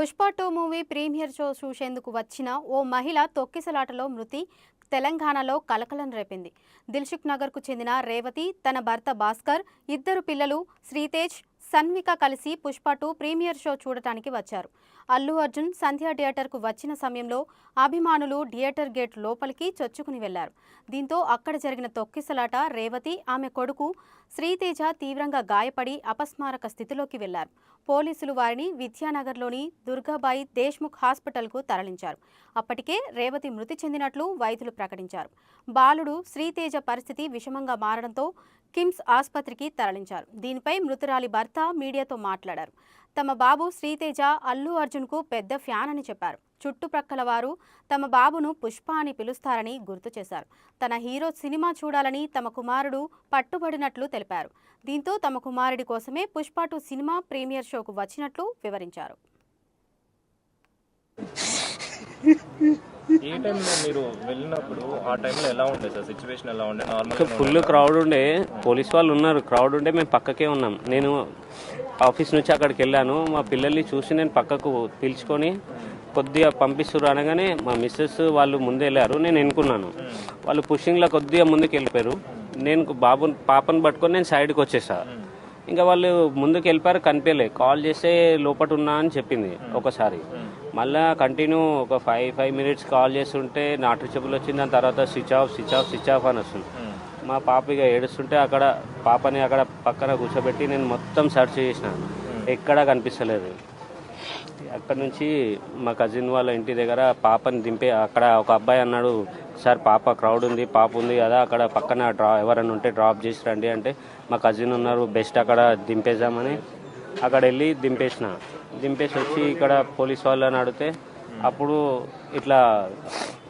Pushpa two movie premiere show చూసేందుకు వచ్చిన ఓ మహిళ తొక్కిసలాటలో మృతి తెలంగాణలో కలకలం రేపింది. దిల్సుఖ్ నగర్కు చెందిన రేవతి తన భర్త భాస్కర్ ఇద్దరు పిల్లలు శ్రీతేజ్ సన్విక కలిసి పుష్ప టూ ప్రీమియర్ షో చూడటానికి వచ్చారు. అల్లు అర్జున్ సంధ్యా థియేటర్కు వచ్చిన సమయంలో అభిమానులు థియేటర్ గేట్ లోపలికి చొచ్చుకుని వెళ్ళారు. దీంతో అక్కడ జరిగిన తొక్కిసలాట రేవతి ఆమె కొడుకు శ్రీతేజ తీవ్రంగా గాయపడి అపస్మారక స్థితిలోకి వెళ్ళారు. పోలీసులు వారిని విద్యానగర్లోని దుర్గాబాయి దేశ్ముఖ్ హాస్పిటల్కు తరలించారు. అప్పటికే రేవతి మృతి చెందినట్లు వైద్యులు ప్రకటించారు. బాలుడు శ్రీతేజ పరిస్థితి విషమంగా మారడంతో కిమ్స్ ఆసుపత్రికి తరలించారు. దీనిపై మృతురాలి భర్త మీడియాతో మాట్లాడారు. తమ బాబు శ్రీతేజ అల్లు అర్జున్కు పెద్ద ఫ్యాన్ అని చెప్పారు. చుట్టుప్రక్కల వారు తమ బాబును పుష్ప అని పిలుస్తారని గుర్తు చేశారు. తన హీరో సినిమా చూడాలని తమ కుమారుడు పట్టుబడినట్లు తెలిపారు. దీంతో తమ కుమారుడి కోసమే పుష్ప టూ సినిమా ప్రీమియర్ షోకు వచ్చినట్లు వివరించారు. మీరు వెళ్ళినప్పుడు ఆ టైంలో ఎలా ఉండే సార్? సిచ్యువేషన్ ఎలా ఉండే? నార్మల్ ఫుల్ క్రౌడ్ ఉండే? పోలీస్ వాళ్ళు ఉన్నారు. క్రౌడ్ ఉండే మేము పక్కకే ఉన్నాం. నేను ఆఫీస్ నుంచి అక్కడికి వెళ్ళాను. మా పిల్లల్ని చూసి నేను పక్కకు పిలుచుకొని కొద్దిగా పంపిస్తున్నారు అనగానే మా మిస్సెస్ వాళ్ళు ముందే వెళ్ళారు. నేను ఎన్నుకున్నాను. వాళ్ళు పుషింగ్లో కొద్దిగా ముందుకు వెళ్ళిపోయారు. నేను బాబు పాపను పట్టుకొని నేను సైడ్కి వచ్చేసా. ఇంకా వాళ్ళు ముందుకు వెళ్ళిపోయారు కనిపించలే. కాల్ చేస్తే లోపట ఉన్నా అని చెప్పింది ఒకసారి. మళ్ళా కంటిన్యూ ఒక ఫైవ్ ఫైవ్ మినిట్స్ కాల్ చేస్తుంటే నాట్ రీచబుల్ వచ్చింది దాని తర్వాత switch off switch off switch off అని వస్తుంది. మా పాప ఇక ఏడుస్తుంటే అక్కడ పాపని అక్కడ పక్కన కూర్చోబెట్టి నేను మొత్తం సెర్చ్ చేసినాను ఎక్కడా కనిపిస్తలేదు. అక్కడ నుంచి మా కజిన్ వాళ్ళ ఇంటి దగ్గర పాపని దింపే అక్కడ ఒక అబ్బాయి అన్నాడు సార్ పాప క్రౌడ్ ఉంది పాప ఉంది కదా అక్కడ పక్కన డ్రా ఎవరైనా ఉంటే డ్రాప్ చేసి రండి అంటే మా కజిన్ ఉన్నారు బెస్ట్ అక్కడ దింపేద్దామని. అక్కడ వెళ్ళి దింపేసిన. దింపేసి వచ్చి ఇక్కడ పోలీస్ వాళ్ళని అడిగితే అప్పుడు ఇట్లా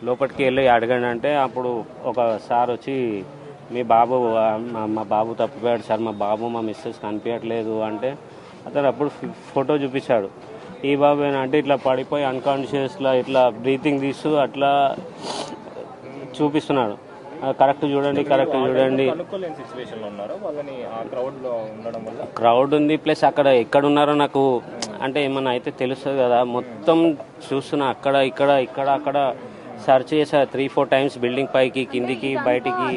లోపలికి వెళ్ళి అడగండి అంటే అప్పుడు ఒక సార్ వచ్చి మీ బాబు మా- బాబు తప్పిపోయాడు సార్ మా బాబు మా మిస్సెస్ కనిపించట్లేదు అంటే అతను అప్పుడు ఫోటో చూపించాడు. ఈ బాబు అంటే ఇట్లా పడిపోయి అన్కాన్షియస్లో ఇట్లా బ్రీతింగ్ తీస్తూ అట్లా చూపిస్తున్నాడు. కరెక్ట్ చూడండి కరెక్ట్ చూడండి. క్రౌడ్లో ఉండడం వల్ల? క్రౌడ్ ఉంది ప్లస్ అక్కడ ఎక్కడ ఉన్నారో నాకు అంటే ఏమన్నా అయితే తెలుస్తుంది కదా. మొత్తం చూస్తున్నా అక్కడ ఇక్కడ ఇక్కడ అక్కడ సెర్చ్ చేసా త్రీ ఫోర్ టైమ్స్ బిల్డింగ్ పైకి కిందికి బయటికి.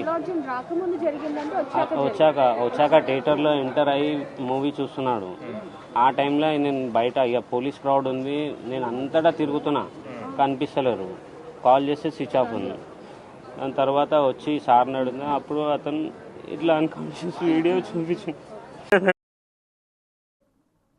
వచ్చాక వచ్చాక థియేటర్లో ఎంటర్ అయ్యి మూవీ చూస్తున్నాడు. ఆ టైంలో నేను బయట ఇక పోలీస్ క్రౌడ్ ఉంది నేను అంతటా తిరుగుతున్నా. కనిపిస్తలేరు. కాల్ చేస్తే స్విచ్ ఆఫ్ ఉంది. దాని తర్వాత వచ్చి సార్ని అడిగిన అప్పుడు అతను ఇట్లా అన్కాన్షియస్ వీడియో చూపించింది